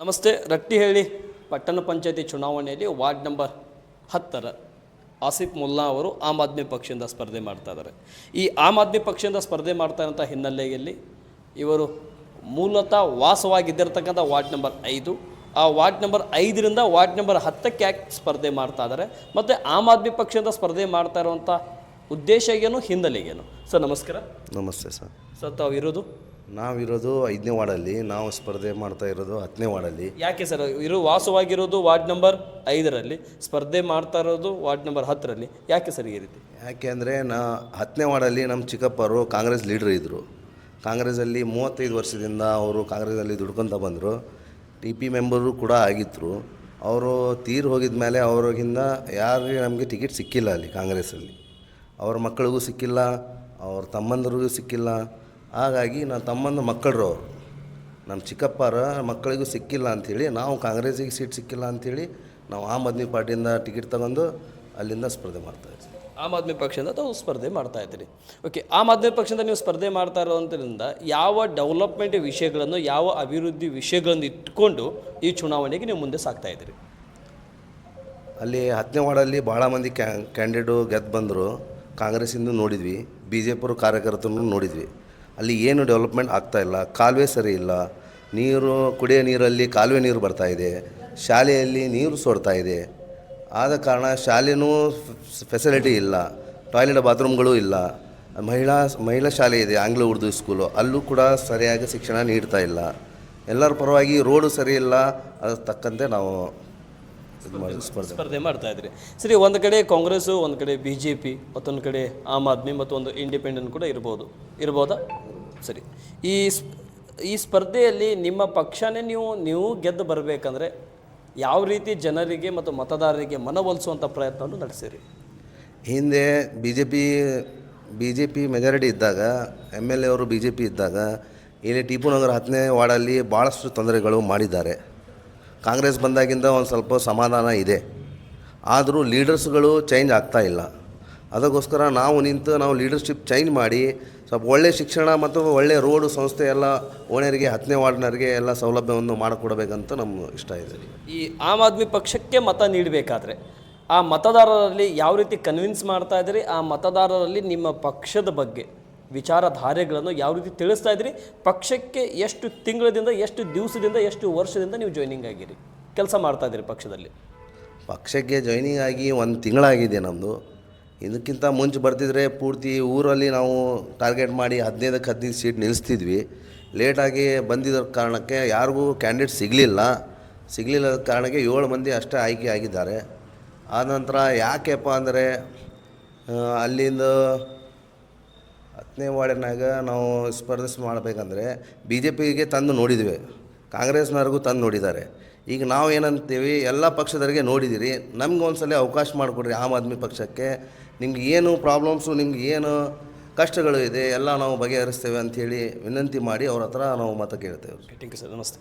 ನಮಸ್ತೆ ರಟ್ಟಿಹಳ್ಳಿ ಪಟ್ಟಣ ಪಂಚಾಯತಿ ಚುನಾವಣೆಯಲ್ಲಿ ವಾರ್ಡ್ ನಂಬರ್ ಹತ್ತರ ಆಸಿಫ್ ಮುಲ್ಲಾ ಅವರು ಆಮ್ ಆದ್ಮಿ ಪಕ್ಷದಿಂದ ಸ್ಪರ್ಧೆ ಮಾಡ್ತಾ ಇದ್ದಾರೆ. ಈ ಆಮ್ ಆದ್ಮಿ ಪಕ್ಷದಿಂದ ಸ್ಪರ್ಧೆ ಮಾಡ್ತಾ ಇರೋಂಥ ಹಿನ್ನೆಲೆಯಲ್ಲಿ ಇವರು ಮೂಲತಃ ವಾಸವಾಗಿದ್ದಿರತಕ್ಕಂಥ ವಾರ್ಡ್ ನಂಬರ್ ಐದು. ಆ ವಾರ್ಡ್ ನಂಬರ್ ಐದರಿಂದ ವಾರ್ಡ್ ನಂಬರ್ ಹತ್ತಕ್ಕೆ ಯಾಕೆ ಸ್ಪರ್ಧೆ ಮಾಡ್ತಾ ಇದ್ದಾರೆ? ಮತ್ತು ಆಮ್ ಆದ್ಮಿ ಪಕ್ಷದಿಂದ ಸ್ಪರ್ಧೆ ಮಾಡ್ತಾ ಇರುವಂಥ ಉದ್ದೇಶ ಏನು ಹಿನ್ನೆಲೆಗೇನು ಸರ್ ನಮಸ್ಕಾರ. ನಮಸ್ತೆ ಸರ್. ಸರ್ ತಾವು ಇರೋದು? ನಾವಿರೋದು ಐದನೇ ವಾರ್ಡಲ್ಲಿ ನಾವು ಸ್ಪರ್ಧೆ ಮಾಡ್ತಾ ಇರೋದು ಹತ್ತನೇ ವಾರ್ಡಲ್ಲಿ. ಯಾಕೆ ಸರ್ ಇರು ವಾಸವಾಗಿರೋದು ವಾರ್ಡ್ ನಂಬರ್ ಐದರಲ್ಲಿ ಸ್ಪರ್ಧೆ ಮಾಡ್ತಾ ಇರೋದು ವಾರ್ಡ್ ನಂಬರ್ ಹತ್ತರಲ್ಲಿ ಯಾಕೆ ಸರ್ ಈ ರೀತಿ? ಯಾಕೆ ಅಂದರೆ ನಾ ಹತ್ತನೇ ವಾರ್ಡಲ್ಲಿ ನಮ್ಮ ಚಿಕ್ಕಪ್ಪರು ಕಾಂಗ್ರೆಸ್ ಲೀಡ್ರ್ ಇದ್ದರು ಕಾಂಗ್ರೆಸ್ಸಲ್ಲಿ ಮೂವತ್ತೈದು ವರ್ಷದಿಂದ ಅವರು ಕಾಂಗ್ರೆಸ್ಸಲ್ಲಿ ದುಡ್ಕೊತ ಬಂದರು. ಟಿ ಪಿ ಮೆಂಬರು ಕೂಡ ಆಗಿದ್ದರು ಅವರು ತೀರು ಹೋಗಿದ ಮೇಲೆ ಅವ್ರಿಗಿಂದ ಯಾರಿಗೆ ನಮಗೆ ಟಿಕೆಟ್ ಸಿಕ್ಕಿಲ್ಲ ಅಲ್ಲಿ ಕಾಂಗ್ರೆಸ್ಸಲ್ಲಿ. ಅವ್ರ ಮಕ್ಕಳಿಗೂ ಸಿಕ್ಕಿಲ್ಲ ಅವ್ರ ತಮ್ಮಂದರಿಗೂ ಸಿಕ್ಕಿಲ್ಲ. ಹಾಗಾಗಿ ನನ್ನ ತಮ್ಮನ ಮಕ್ಕಳರು ಅವರು. ನಮ್ಮ ಚಿಕ್ಕಪ್ಪರ ಮಕ್ಕಳಿಗೂ ಸಿಕ್ಕಿಲ್ಲ ಅಂಥೇಳಿ ನಾವು ಕಾಂಗ್ರೆಸ್ಸಿಗೆ ಸೀಟ್ ಸಿಕ್ಕಿಲ್ಲ ಅಂಥೇಳಿ ನಾವು ಆಮ್ ಆದ್ಮಿ ಪಾರ್ಟಿಯಿಂದ ಟಿಕೆಟ್ ತಗೊಂಡು ಅಲ್ಲಿಂದ ಸ್ಪರ್ಧೆ ಮಾಡ್ತಾಯಿದ್ವಿ ಆಮ್ ಆದ್ಮಿ ಪಕ್ಷದಿಂದ ತಾವು ಸ್ಪರ್ಧೆ ಮಾಡ್ತಾ ಇದ್ದೀರಿ. ಓಕೆ ಆಮ್ ಆದ್ಮಿ ಪಕ್ಷದಿಂದ ನೀವು ಸ್ಪರ್ಧೆ ಮಾಡ್ತಾ ಇರೋದ್ರಿಂದ ಯಾವ ಡೆವಲಪ್ಮೆಂಟ್ ವಿಷಯಗಳನ್ನು ಯಾವ ಅಭಿವೃದ್ಧಿ ವಿಷಯಗಳನ್ನು ಇಟ್ಕೊಂಡು ಈ ಚುನಾವಣೆಗೆ ನೀವು ಮುಂದೆ ಸಾಕ್ತಾ ಇದ್ದೀರಿ? ಅಲ್ಲಿ ಹತ್ತನೇ ವಾರ್ಡಲ್ಲಿ ಭಾಳ ಮಂದಿ ಕ್ಯಾ ಕ್ಯಾಂಡಿಡೇಟು ಗೆದ್ದು ಬಂದರು. ಕಾಂಗ್ರೆಸ್ಸಿಂದ ನೋಡಿದ್ವಿ ಬಿ ಜೆ ಪಿರು ಕಾರ್ಯಕರ್ತರನ್ನು ನೋಡಿದ್ವಿ. ಅಲ್ಲಿ ಏನು ಡೆವಲಪ್ಮೆಂಟ್ ಆಗ್ತಾ ಇಲ್ಲ, ಕಾಲುವೆ ಸರಿ ಇಲ್ಲ, ನೀರು, ಕುಡಿಯೋ ನೀರಲ್ಲಿ ಕಾಲುವೆ ನೀರು ಬರ್ತಾ ಇದೆ, ಶಾಲೆಯಲ್ಲಿ ನೀರು ಸೋಡ್ತಾ ಇದೆ. ಆದ ಕಾರಣ ಶಾಲೆನೂ ಫೆಸಿಲಿಟಿ ಇಲ್ಲ ಟಾಯ್ಲೆಟ್ ಬಾತ್ರೂಮ್ಗಳು ಇಲ್ಲ. ಮಹಿಳಾ ಮಹಿಳಾ ಶಾಲೆ ಇದೆ, ಆಂಗ್ಲ, ಉರ್ದು ಸ್ಕೂಲು ಅಲ್ಲೂ ಕೂಡ ಸರಿಯಾಗಿ ಶಿಕ್ಷಣ ನೀಡ್ತಾ ಇಲ್ಲ. ಎಲ್ಲರ ಪರವಾಗಿ ರೋಡು ಸರಿ ಇಲ್ಲ ಅದಕ್ಕೆ ತಕ್ಕಂತೆ ನಾವು ಸ್ಪರ್ಧೆ ಸ್ಪರ್ಧೆ ಮಾಡ್ತಾ ಇದ್ರಿ. ಸರಿ ಒಂದು ಕಡೆ ಕಾಂಗ್ರೆಸ್ಸು ಒಂದು ಕಡೆ ಬಿ ಜೆ ಪಿ ಮತ್ತೊಂದು ಕಡೆ ಆಮ್ ಆದ್ಮಿ ಮತ್ತು ಒಂದು ಇಂಡಿಪೆಂಡೆಂಟ್ ಕೂಡ ಇರ್ಬೋದು. ಇರ್ಬೋದಾ? ಸರಿ. ಈ ಈ ಸ್ಪರ್ಧೆಯಲ್ಲಿ ನಿಮ್ಮ ಪಕ್ಷನೇ ನೀವು ನೀವು ಗೆದ್ದು ಬರಬೇಕಂದ್ರೆ ಯಾವ ರೀತಿ ಜನರಿಗೆ ಮತ್ತು ಮತದಾರರಿಗೆ ಮನವೊಲಿಸುವಂಥ ಪ್ರಯತ್ನವನ್ನು ನಡೆಸಿರಿ? ಹಿಂದೆ B J P B J P majority ಇದ್ದಾಗ ಎಂ ಎಲ್ ಎ ಅವರು ಬಿ ಜೆ ಪಿ ಇದ್ದಾಗ ಇಲ್ಲಿ ಟಿಪು ನಗರ ಹತ್ತನೇ ವಾರ್ಡಲ್ಲಿ ಭಾಳಷ್ಟು ತೊಂದರೆಗಳು ಮಾಡಿದ್ದಾರೆ. ಕಾಂಗ್ರೆಸ್ ಬಂದಾಗಿಂದ ಒಂದು ಸ್ವಲ್ಪ ಸಮಾಧಾನ ಇದೆ. ಆದರೂ ಲೀಡರ್ಸ್ಗಳು ಚೇಂಜ್ ಆಗ್ತಾ ಇಲ್ಲ. ಅದಕ್ಕೋಸ್ಕರ ನಾವು ನಿಂತು ನಾವು ಲೀಡರ್ಶಿಪ್ ಚೇಂಜ್ ಮಾಡಿ ಸ್ವಲ್ಪ ಒಳ್ಳೆಯ ಶಿಕ್ಷಣ ಮತ್ತು ಒಳ್ಳೆಯ ರೋಡು ಸಂಸ್ಥೆ ಎಲ್ಲ ಓಣರಿಗೆ ಹತ್ತನೇ ವಾರ್ಡ್ನರಿಗೆ ಎಲ್ಲ ಸೌಲಭ್ಯವನ್ನು ಮಾಡಿಕೊಡಬೇಕಂತ ನಮ್ಮ ಇಷ್ಟ ಇದೆ. ಈ ಆಮ್ ಆದ್ಮಿ ಪಕ್ಷಕ್ಕೆ ಮತ ನೀಡಬೇಕಾದ್ರೆ, ಆ ಮತದಾರರಲ್ಲಿ ಯಾವ ರೀತಿ ಕನ್ವಿನ್ಸ್ ಮಾಡ್ತಾ ಇದ್ದೀರಿ, ಆ ಮತದಾರರಲ್ಲಿ ನಿಮ್ಮ ಪಕ್ಷದ ಬಗ್ಗೆ? ವಿಚಾರಧಾರೆಗಳನ್ನು ಯಾವ ರೀತಿ ತಿಳಿಸ್ತಾ ಇದ್ದೀರಿ? ಪಕ್ಷಕ್ಕೆ ಎಷ್ಟು ತಿಂಗಳದಿಂದ ಎಷ್ಟು ದಿವಸದಿಂದ, ಎಷ್ಟು ವರ್ಷದಿಂದ ನೀವು ಜಾಯ್ನಿಂಗ್ ಆಗಿರಿ? ಕೆಲಸ ಮಾಡ್ತಾ ಇದ್ದೀರಿ ಪಕ್ಷದಲ್ಲಿ. ಪಕ್ಷಕ್ಕೆ ಜಾಯ್ನಿಂಗ್ ಆಗಿ ಒಂದು ತಿಂಗಳಾಗಿದೆ ನಮ್ಮದು ಇದಕ್ಕಿಂತ ಮುಂಚೆ ಬರ್ತಿದ್ರೆ ಪೂರ್ತಿ ಊರಲ್ಲಿ ನಾವು ಟಾರ್ಗೆಟ್ ಮಾಡಿ ಹದಿನೈದಕ್ಕೆ ಹದಿನೈದು ಸೀಟ್ ನಿಲ್ಲಿಸ್ತಿದ್ವಿ ಲೇಟಾಗಿ ಬಂದಿದ್ದ ಕಾರಣಕ್ಕೆ ಯಾರಿಗೂ ಕ್ಯಾಂಡಿಡೇಟ್ ಸಿಗಲಿಲ್ಲ. ಸಿಗಲಿಲ್ಲ ಕಾರಣಕ್ಕೆ ಏಳು ಮಂದಿ ಅಷ್ಟೇ ಆಯ್ಕೆ ಆಗಿದ್ದಾರೆ. ಆನಂತರ ನಂತರ ಯಾಕೆಪ್ಪ ಅಂದರೆ ಅಲ್ಲಿಂದ ಹತ್ತನೇ ವಾರ್ಡಿನಾಗ ನಾವು ಸ್ಪರ್ಧಿಸಿ ಮಾಡಬೇಕಂದ್ರೆ ಬಿ ಜೆ ಪಿಗೆ ತಂದು ನೋಡಿದ್ವಿ. ಕಾಂಗ್ರೆಸ್ನವ್ರಿಗೂ ತಂದು ನೋಡಿದ್ದಾರೆ. ಈಗ ನಾವು ಏನಂತೀವಿ, ಎಲ್ಲ ಪಕ್ಷದವರಿಗೆ ನೋಡಿದ್ದೀರಿ ನಮ್ಗೆ ಒಂದ್ಸಲ ಅವಕಾಶ ಮಾಡಿಕೊಡ್ರಿ ಆಮ್ ಆದ್ಮಿ ಪಕ್ಷಕ್ಕೆ. ನಿಮ್ಗೆ ಏನು ಪ್ರಾಬ್ಲಮ್ಸು, ನಿಮ್ಗೆ ಏನು ಕಷ್ಟಗಳು ಇದೆ, ಎಲ್ಲ ನಾವು ಬಗೆಹರಿಸ್ತೇವೆ ಅಂಥೇಳಿ ವಿನಂತಿ ಮಾಡಿ ಅವ್ರ ಹತ್ರ ನಾವು ಮತ ಕೇಳ್ತೇವೆ. ಥ್ಯಾಂಕ್ ಸರ್ ನಮಸ್ತೆ.